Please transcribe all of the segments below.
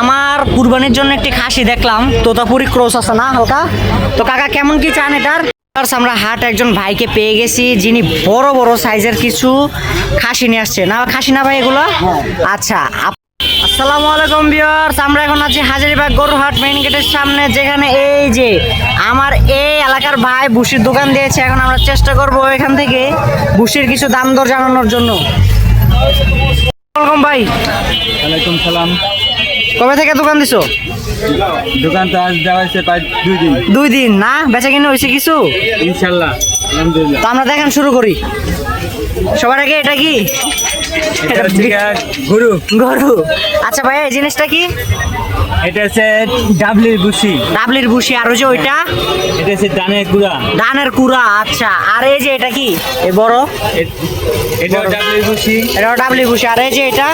আমার কুরবানির জন্য একটি খাসি দেখলাম। তোতাপুরি ক্রোস আছে না হালকা? তো কাকা, কেমন কি চান এটার? আমরা হাট একজন ভাইকে পেয়ে গেছি, যিনি বড় বড় সাইজের কিছু খাসি নিয়ে আসছে। না খাসি না ভাই এগুলো? আচ্ছা আসসালামু আলাইকুম ভিউয়ার্স, আমরা এখন আছি হাজারিবাগ গরুহাট মেইন গেটের সামনে, যেখানে এই যে আমার এই এলাকার ভাই বুসির দোকান দিয়েছে। এখন আমরা চেষ্টা করব এখান থেকে বুসির কিছু দাম দর জানানোর জন্য। ওয়েলকাম ভাই। ওয়ালাইকুম সালাম। কবে থেকে দোকান দিছো? দোকান তো আজ দেওয়া হয়েছে প্রায় দুই দিন। দুই দিন না? বেচা কিনে হয়েছে কিছু? ইনশাল্লাহ আলহামদুলিল্লাহ। তো আমরা দেখেন শুরু করি। সবার আগে এটা কি? এটা গরু। গরু। আচ্ছা ভাই এই জিনিসটা কি? এটা হচ্ছে ডাবলির বুসি ডাবলির ভুসি আর ওই যে ওইটা? এটা হচ্ছে ডানের গুড়া ধানের কুড়া আচ্ছা। আর এই যে এটা কি? এই বড়। এ- এটাও ডাবলির বুসি এটাও ডাবলি ভুসি। আর এই যে এটা?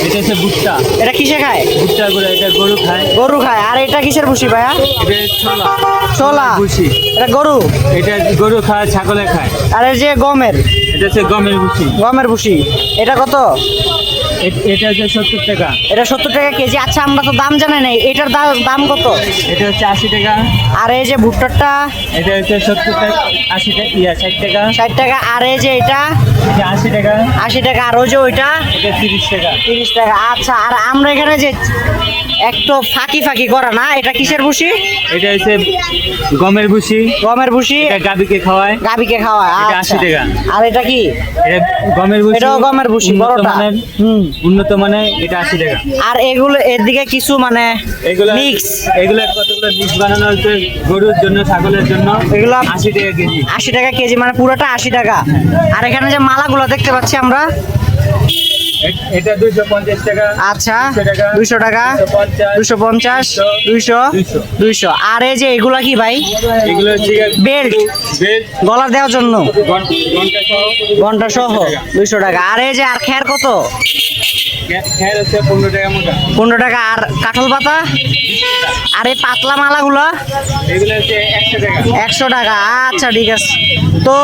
এটা হচ্ছে ভুট্টা। এটা কিসে খায়? ভুট্টা গুঁড়া এটা গরু খায়। গরু খায়। আর এটা কিসের ভুসি ভাইয়া? এটা ছোলা। ছোলা। ভুসি। এটা গরু। এটা গরু খায় ছাগলে খায়। আর এই যে গমের। এটা হচ্ছে গমের ভুসি। গমের ভুসি। এটা কত? এটা হচ্ছে সত্তর টাকা। এটা সত্তর টাকা কেজি। আচ্ছা আমরা তো দাম জানাই নাই। এটার দাম কত? এটা হচ্ছে আশি টাকা। আর এই যে ভুট্টারটা এটা হচ্ছে সত্তর টাকা আশি টাকা ইয়া ষাট টাকা। ষাট টাকা। আর এই যে এটা? আশি টাকা। আশি টাকা। আর ওই যে ওইটা? এটা তিরিশ টাকা। তিরিশ টাকা। আচ্ছা আর আমরা এখানে যে একটু ফাঁকি ফাঁকি করা না এটা কিসের ভুসি? এটা হচ্ছে গমের ভুসি। গমের ভুসি? এটা গাবিকে খাওয়ায়। গাবিকে খাওয়া এটা আচ্ছা। 80 টাকা। আর এটা কি? এটা গমের ভুসি এটাও গমের ভুসি বড়টা হুম। উন্নত মানে এটা আশি টাকা। আর এগুলো এর দিকে কিছু মানে এগুলো মিক্স এগুলো কতগুলো মিক্স বানানো হচ্ছে গরুর জন্য ছাগলের জন্য? এগুলো আশি টাকা কেজি। আশি টাকা কেজি মানে পুরোটা আশি টাকা। আর এখানে যে মালাগুলো দেখতে পাচ্ছি আমরা? এটা টাকা। আচ্ছা 200 টাকা, দুইশো টাকা। 250, দুশো পঞ্চাশ 200, দুইশো 200 দুইশো। আর এই যে এগুলা কি ভাই? এগুলো বেল্ট। বেল্ট। গলা দেওয়ার জন্য। ঘণ্টা সহ ঘণ্টা সহ দুইশো টাকা। আর এই যে আর খের কত? পনেরো টাকা। আর কাঁঠাল পাতা? আর এই পাতলা মালাগুলো? একশো টাকা। আচ্ছা ঠিক আছে। তো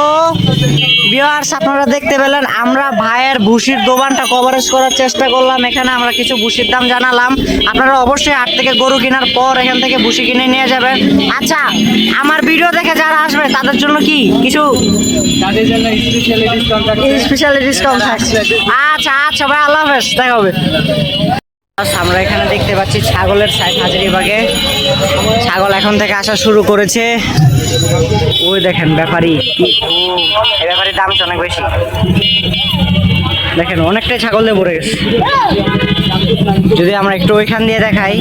বিয়ার্স আপনারা দেখতে পেলেন আমরা ভাইয়ের ভুসির দোকানটা কভারেজ করার চেষ্টা করলাম। এখানে আমরা কিছু ভুসির দাম জানালাম। আপনারা অবশ্যই হাট থেকে গরু কেনার পর এখান থেকে ভুসি কিনে নিয়ে যাবেন। আচ্ছা আমার ভিডিও দেখে যারা আসবে তাদের জন্য কি? কিছু স্পেশালি ডিসকাউন্ট ডিসকাউন্ট থাকছে। আচ্ছা আচ্ছা ভাই আল্লাহ হাফেজ দেখা হবে। আমরা এখানে দেখতে পাচ্ছি ছাগলের সাইড হাজারিবাগে ছাগল এখন থেকে আসা শুরু করেছে। ওই দেখেন ব্যাপারী। এই ব্যাপারীর দাম অনেক বেশি। দেখেন, অনেকটাই ছাগল দিয়ে ভরে গেছে। যদি আমরা একটু ওইখান দিয়ে দেখাই।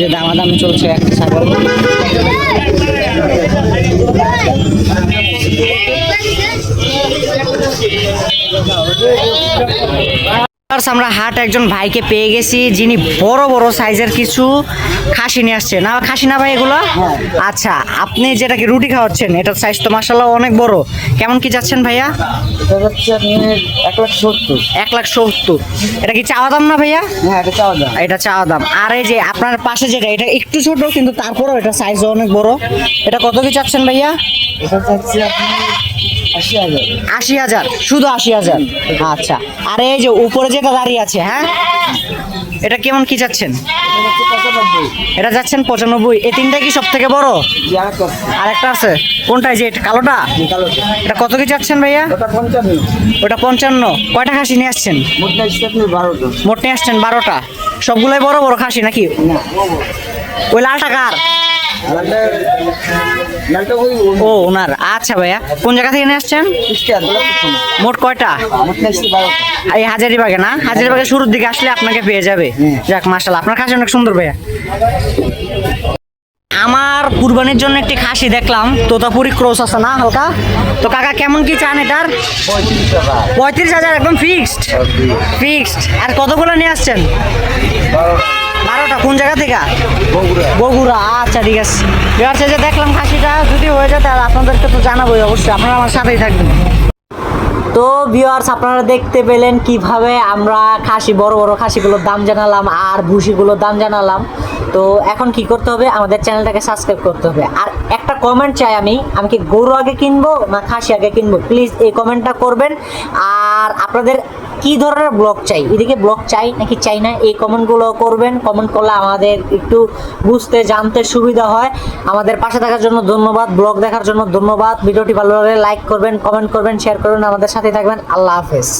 যে দামাদামি চলছে একটা ছাগল। Viewers, আমরা হাট একজন ভাইকে পেয়ে গেছি যিনি বড় বড় সাইজের কিছু খাসি নিয়ে আসছে। না খাসি না ভাই এগুলো? আচ্ছা আপনি যেটাকে রুটি খাওয়াচ্ছেন এটার সাইজ তো মাসাল্লাহ অনেক বড়। কেমন কি যাচ্ছেন ভাইয়া? এক লাখ সত্তর। এক লাখ সত্তর। এটা কি চাওয়া দাম না ভাইয়া? হ্যাঁ এটা চাওয়া দাম। এটা চাওয়া দাম। আর এই যে আপনার পাশে যেটা এটা একটু ছোট কিন্তু তারপরেও এটা সাইজ অনেক বড়। এটা কত কি চাচ্ছেন ভাইয়া? এটা চাচ্ছি আপনি আশি হাজার। শুধু আশি হাজার? আচ্ছা। আর এই যে উপরে যেটা দাঁড়িয়ে আছে হ্যাঁ? এটা কেমন কি চাচ্ছেন এটা যাচ্ছেন পঁচানব্বই। এই তিনটা কি সব থেকে বড়? আর একটা আছে। কোনটা যে কালোটা? এটা কত কি চাচ্ছেন ভাইয়া? ওটা পঞ্চান্ন। কয়টা খাসি নিয়ে আসছেন? মোট নিয়ে আসছেন বারোটা। সবগুলোই বড় বড় খাসি নাকি? ওই লালটা কার? ও, ওনার। আচ্ছা ভাইয়া, কোন জায়গা থেকে নিয়ে আসছেন? মোট কয়টা? এই হাজারিবাগে না? হাজারিবাগে শুরুর দিকে আসলে আপনাকে পেয়ে যাবে। যাক মার্শাল আপনার খাসি অনেক সুন্দর ভাইয়া। আমার কুরবানির জন্য একটি খাসি দেখলাম। তোতাপুরি ক্রোস আছে না, হালকা? তো কাকা, কেমন কি চান এটার? পঁয়ত্রিশ হাজার, একদম ফিক্সড ফিক্সড আর কতগুলো নিয়ে আসছেন? বারোটা কোন জায়গা থেকে? বগুড়া। আচ্ছা ঠিক আছে। এবার সে যে দেখলাম খাসিটা যদি হয়ে যায় তাহলে আপনাদেরকে তো জানাবোই অবশ্যই আপনারা আমার সাথেই থাকবেন। তো ভিওয়ার্স আপনারা দেখতে পেলেন কীভাবে আমরা খাসি বড় বড় খাসিগুলোর দাম জানালাম আর ভুসিগুলোর দাম জানালাম। তো এখন কি করতে হবে? আমাদের চ্যানেলটাকে সাবস্ক্রাইব করতে হবে। আর কমেন্ট চাই আমি। আমি কি গরু আগে কিনবো না খাসি আগে কিনবো? প্লিজ এই কমেন্টটা করবেন। আর আপনাদের কি ধরনের ব্লগ চাই? এদিকে ব্লগ চাই নাকি চাই না? এই কমেন্টগুলো করবেন। কমেন্ট করলে আমাদের একটু বুঝতে, জানতে সুবিধা হয়। আমাদের পাশে থাকার জন্য ধন্যবাদ। ব্লগ দেখার জন্য ধন্যবাদ। ভিডিওটি ভালো লাগলে লাইক করবেন কমেন্ট করবেন শেয়ার করবেন। আমাদের সাথে থাকবেন। আল্লাহ হাফেজ।